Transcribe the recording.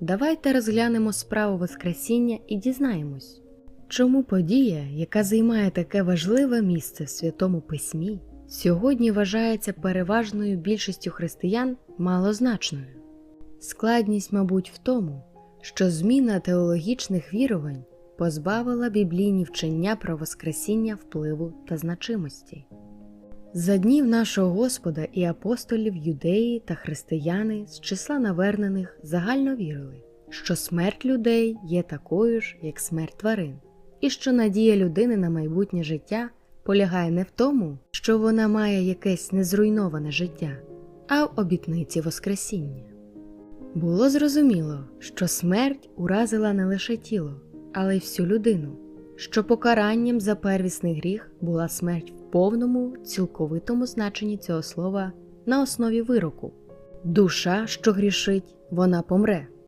давайте розглянемо справу Воскресіння і дізнаємось, чому подія, яка займає таке важливе місце в Святому Письмі, сьогодні вважається переважною більшістю християн малозначною. Складність, мабуть, в тому, що зміна теологічних вірувань позбавила біблійні вчення про Воскресіння впливу та значимості. За днів нашого Господа і апостолів юдеї та християни з числа навернених загально вірили, що смерть людей є такою ж, як смерть тварин, і що надія людини на майбутнє життя полягає не в тому, що вона має якесь незруйноване життя, а в обітниці Воскресіння. Було зрозуміло, що смерть уразила не лише тіло, але й всю людину, що покаранням за первісний гріх була смерть в повному, цілковитому значенні цього слова на основі вироку. Душа, що грішить, вона помре.